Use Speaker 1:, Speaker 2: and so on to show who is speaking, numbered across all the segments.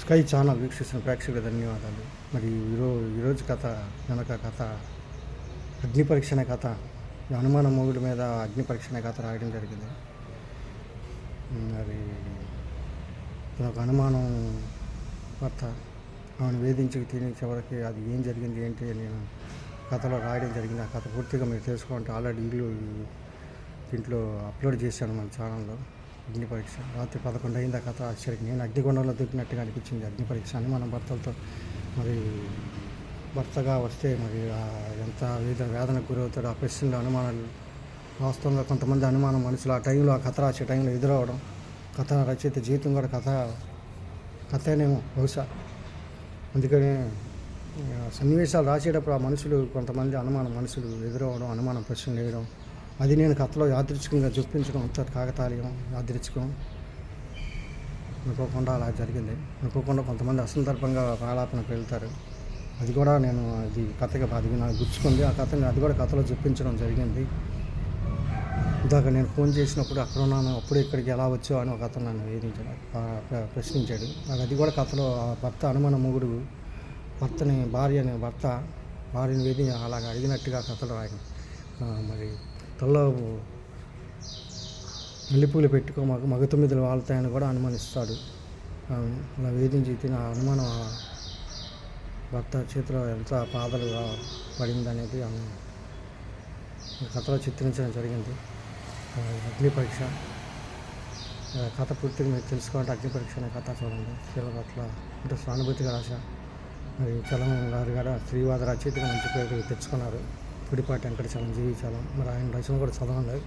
Speaker 1: Sky channel వీక్షిస్తున్న ప్రేక్షకులకు ధన్యవాదాలు. మరి ఈరోజు ఈరోజు కథ వెనక కథ అగ్ని పరీక్ష అనే కథ హనుమాన అనుమాన మొగుడి మీద అగ్ని పరీక్ష అనే కథ రాయడం జరిగింది. మరి ఒక అనుమానం భర్త ఆమెను వేధించి తిని చివరికి అది ఏం జరిగింది ఏంటి అని నేను కథలో రాయడం జరిగింది. ఆ కథ పూర్తిగా మీరు తెలుసుకోవాలంటే ఆల్రెడీ ఇల్లు దీంట్లో అప్లోడ్ చేశాను మన ఛానల్లో. అగ్ని పరీక్ష. రాత్రి పదకొండు అయింది ఆ కథ ఆశ్చర్యం. నేను అగ్నిగుండంలో దొరికినట్టుగా అనిపించింది అగ్ని పరీక్ష అని మనం భర్తలతో. మరి భర్తగా వస్తే మరి ఎంత వేదన వేదనకు గురవుతాడు ఆ ప్రశ్నలు అనుమానాలు వాస్తవంగా కొంతమంది అనుమానం మనుషులు ఆ టైంలో ఆ కథ రాసే టైంలో ఎదురవడం కథ రచయిత జీవితం కూడా కథ కథనేమో బహుశా. అందుకని సన్నివేశాలు రాసేటప్పుడు ఆ మనుషులు కొంతమంది అనుమానం మనుషులు ఎదురవడం అనుమానం ప్రశ్నలు వేయడం అది నేను కథలో యాదృచ్ఛికంగా చూపించడం అంత కాకతాళీయం యాదృచ్ఛికం. అనుకోకుండా అలా జరిగింది. అనుకోకుండా కొంతమంది అసందర్భంగా ఆలాపనకు వెళ్తారు అది కూడా నేను అది కథగా అది నాకు గుర్చుకుంది ఆ కథని అది కూడా కథలో చూపించడం జరిగింది. ఇందాక నేను ఫోన్ చేసినప్పుడు అక్కడ ఉన్నాను అప్పుడు ఇక్కడికి ఎలా వచ్చావు అని ఒక అతను నన్ను వేధించాడు ప్రశ్నించాడు. నాకు అది కూడా కథలో ఆ భర్త అనుమాన మొగుడు భర్తని భార్య అనే భర్త భార్యని వేధి అలాగ అడిగినట్టుగా కథలో ఆయన మరి తల్లో మల్లెపూలు పెట్టుకో మాకు మగ తొమ్మిదిలు వాళ్తాయని కూడా అనుమానిస్తాడు. ఆమె అలా వేధించి తిన అనుమానం భర్త చేతిలో ఎంత పాదలుగా పడిందనేది ఆమె కథలో చిత్రించడం జరిగింది. అగ్ని పరీక్ష. ఆ, కథ పూర్తిగా మీరు తెలుసుకోవాలంటే అగ్ని పరీక్ష అనే కథ చూడండి. స్త్రీల పట్ల అంటే సానుభూతిగా రాశ మరి చలం గారు కూడా స్త్రీవాద రచయితగా మంచి పేరు తెచ్చుకున్నారు. పుడిపాటి వెంకట చలం జీవి మరి ఆయన రచన కూడా చదవండి.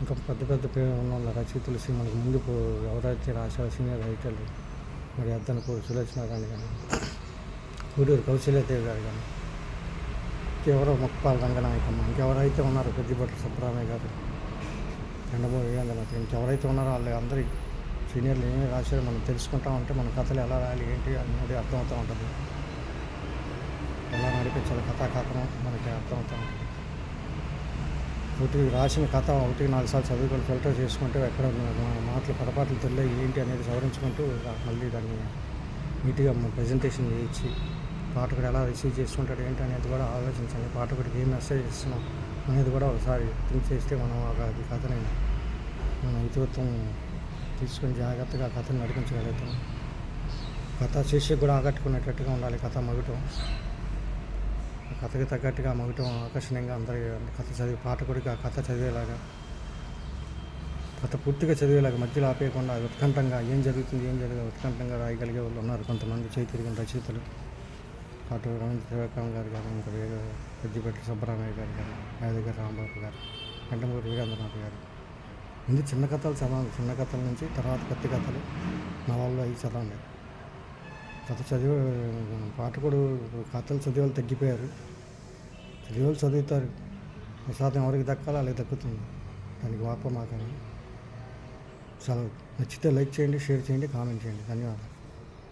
Speaker 1: ఇంకా పెద్ద పెద్ద పేరు ఉన్న వాళ్ళ రచయితలు సి- మనకు ముందు పో- ఎవరైతే రాశారో సీనియర్ రైటర్లు మరి అద్దనపు సులోచన గారు కానీ గూడూరు కౌశల్యదేవి గారు కానీ ఇంకెవరో ముక్పాల రంగనాయకమ్మ ఇంకెవరైతే ఉన్నారో పెద్దిపట్ల సుబ్బరామయ్య గారు ఎండమూరి వీరేంద్రనాథ్ ఇంకెవరైతే ఉన్నారో వాళ్ళు అందరి సీనియర్లు ఏమేమి రాశారో మనం తెలుసుకుంటా ఉంటే మన కథలు ఎలా రాయాలి ఏంటి అనేది అర్థమవుతూ ఉంటుంది. సంవత్సరాల నడిపించాలి కథా మనకి అర్థమవుతూ ఉంటుంది ఒకటి రాసిన కథ ఒకటి నాలుగు సార్లు చదువుకొని ఫిల్టర్ చేసుకుంటే ఎక్కడ మాటలు పొరపాట్లు తెలియ ఏంటి అనేది సవరించుకుంటూ మళ్ళీ దాన్ని నీట్గా ప్రజెంటేషన్ చేయించి పాఠకుడు ఎలా రిసీవ్ చేసుకుంటాడు ఏంటి అనేది కూడా ఆలోచించాలి పాఠకుడికి ఏం మెసేజ్ ఇస్తున్నాం అనేది కూడా ఒకసారి థింక్ చేస్తే మనం ఆ కథని మన ఇతివృత్తం తీసుకొని జాగ్రత్తగా కథను నడిపించగలుగుతాం. కథ శీర్షిక కూడా ఆకట్టుకునేటట్టుగా ఉండాలి కథ మగటం. కథకి తగ్గట్టుగా మగటం ఆకర్షణీయంగా అందరి కథ చదివి పాఠకుడికి ఆ కథ చదివేలాగా కథ పూర్తిగా చదివేలాగా మధ్యలో ఆపేయకుండా ఉత్కంఠంగా ఏం జరుగుతుంది ఏం జరగదు ఉత్కంఠంగా రాయగలిగే వాళ్ళు ఉన్నారు కొంతమంది చేతిరిగిన రచయితలు. అటు రవీంద్ర త్రివిక్రమ్ గారు కానీ ఇంకా వేరే సుబ్బరామయ్య గారు కానీ యాదగిరి రాంబాబు గారు వెంటమూరి వీరేంద్రనాథ్ గారు. ముందు చిన్న కథలు చదవాలి చిన్న కథల నుంచి తర్వాత పెద్ద కథలు నవల్లో అవి చదవండి కథ చదివే పాఠకుడు కథలు చదివే వాళ్ళు తగ్గిపోయారు. చదివే వాళ్ళు చదువుతారు. ప్రసాదం ఎవరికి దక్కాలో అలాగే దక్కుతుంది. దానికి వాప మాకని చాలా నచ్చితే లైక్ చేయండి షేర్ చేయండి కామెంట్ చేయండి. ధన్యవాదాలు.